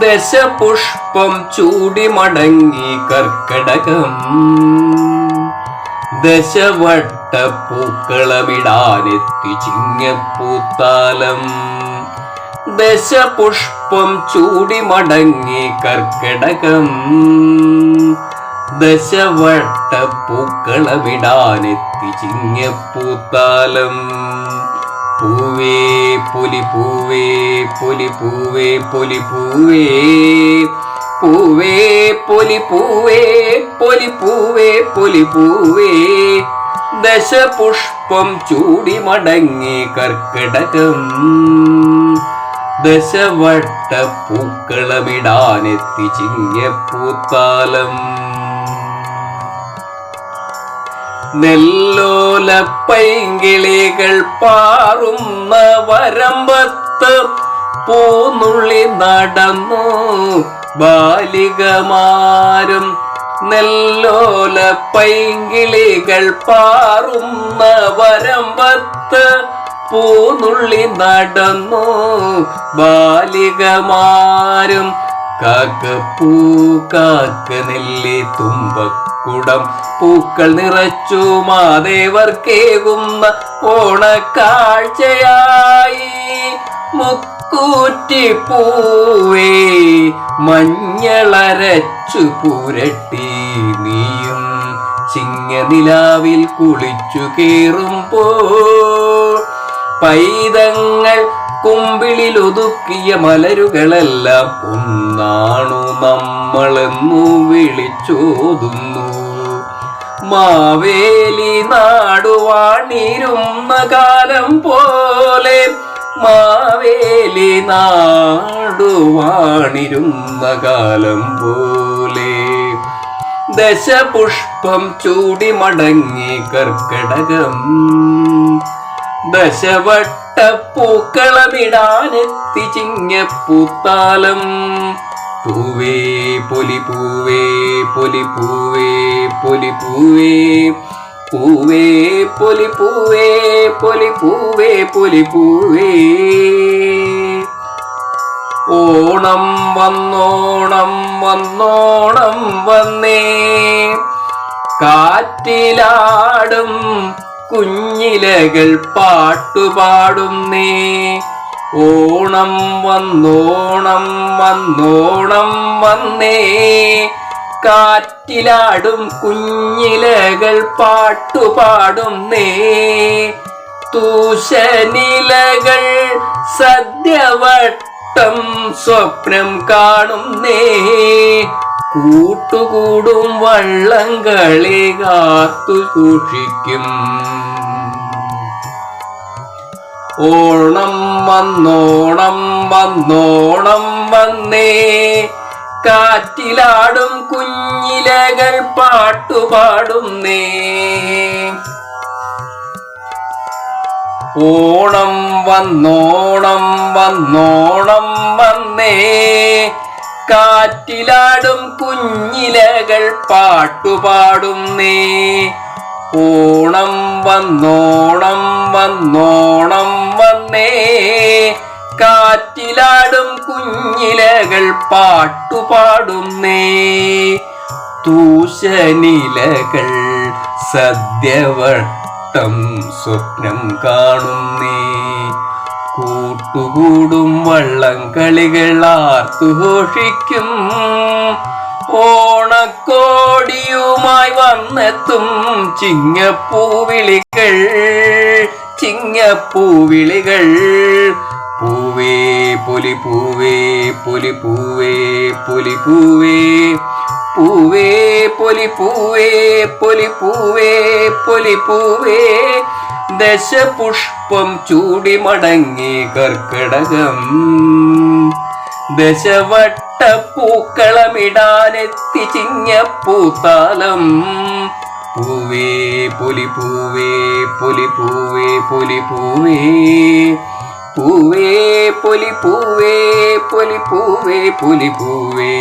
ദശപുഷ്പം ചൂടി മടങ്ങി കർക്കടകം. ദശവട്ട പൂക്കളമിടാനെത്തി ചിങ്ങപ്പൂത്താലം. ദശപുഷ്പം ചൂടി മടങ്ങി കർക്കടകം. ദശവട്ട പൂക്കളമിടാനെത്തി ചിങ്ങപ്പൂത്താലം. പൂവേ പുലി പൂവേ പുലി പൂവേ പുലി പൂവേ പൂവേ പുലി പൂവേ പൊലി പൂവേ പുലി പൂവേ ദശപുഷ്പം ചൂടി മടങ്ങി കർക്കിടകം. ദശവട്ട പൂക്കളമിടാനെത്തി ചിങ്ങപ്പൂത്താലം നെല്ലോല പൈങ്കിളികൾ പാറുന്ന വരമ്പത്ത് പൂന്നുള്ളി നടന്നു ബാലികമാരും നെല്ലോല പൈങ്കിളികൾ പാറുന്ന വരമ്പത്ത് പൂന്നുള്ളി നടന്നു ബാലികമാരും കാക്ക പൂ കാക്ക നെല്ലി തുമ്പക്കുടം പൂക്കൾ നിറച്ചു മാതേവർക്കേകുന്ന ഓണക്കാഴ്ചയായി. മുക്കൂറ്റി പൂവേ മഞ്ഞളരച്ചു പുരട്ടി നീയും ചിങ്ങനിലാവിൽ കുളിച്ചു കേറുമ്പോൾ പൈതങ്ങൾ കുമ്പിളിൽ ഒതുക്കിയ മലരുകളെല്ലാം ഒന്നാണു നമ്മളെന്നു വിളിച്ചോതുന്നു. മാവേലി നാടുവാണിരുന്ന കാലം പോലെ മാവേലി നാടുവാണിരുന്ന കാലം പോലെ. ദശപുഷ്പം ചൂടി മടങ്ങി കർക്കടകം. ദശവട്ട പൂക്കളമിടാനെത്തി ചിങ്ങപ്പൂത്താലം പൂവേ പൊലി പൂവേ പൊലി പൂവേ പൊലി പൂവേ പൂവേ പൊലി പൂവേ പൊലി പൂവേ പൊലി പൂവേ. ഓണം വന്നോണം വന്നോണം വന്നേ. കാറ്റിലാടും കുഞ്ഞിലകൾ പാട്ടുപാടുന്നേ ഓണം വന്നോണം വന്നോണം വന്നേ. കാറ്റിലാടും കുഞ്ഞിലകൾ പാട്ടുപാടുന്നേ തൂശനിലകൾ സദ്യവട്ടം സ്വപ്നം കാണുന്നേ കൂട്ടുകൂടും വള്ളംകളി കാത്തു സൂക്ഷിക്കും. ഓണം വന്നോണം വന്നോണം വന്നേ. കാറ്റിലാടും കുഞ്ഞിലകൾ പാട്ടുപാടുന്നേ. ഓണം വന്നോണം വന്നോണം വന്നേ. കാറ്റിലാടും കുഞ്ഞിലകൾ പാട്ടുപാടുന്നേ. ഓണം വന്നോണം വന്നോണം വന്നേ. കാറ്റിലാടും കുഞ്ഞിലകൾ പാട്ടുപാടുന്നേ. തൂശനിലകൾ സദ്യവട്ടം സ്വപ്നം കാണുന്നേ. കൂട്ടുകൂടും വള്ളം കളികൾ ആർത്തുഘോഷിക്കും. ഓണക്കോടിയുമായി വന്നെത്തും ചിങ്ങപ്പൂവിളികൾ ചിങ്ങപ്പൂവിളികൾ. പൂവേ പൊലി പൂവേ പൊലി പൂവേ പൊലി പൂവേ. പൊലി പൊലിപ്പൂവേ പൊലിപ്പൂവേ. പൂവേ പൊലി പൂവേ ദശപുഷ്പം ചൂടി മടങ്ങി കർക്കിടകം. ദശവട്ട പൂക്കളമിടാനെത്തി ചിങ്ങപ്പൂത്താലം പൂവേ പൊലിപ്പൂവേ പൊലിപ്പൂവേ പൊലിപ്പൂവേ. പൂവേ പൊലിപ്പൂവേ പൊലിപ്പൂവേ പൂവേ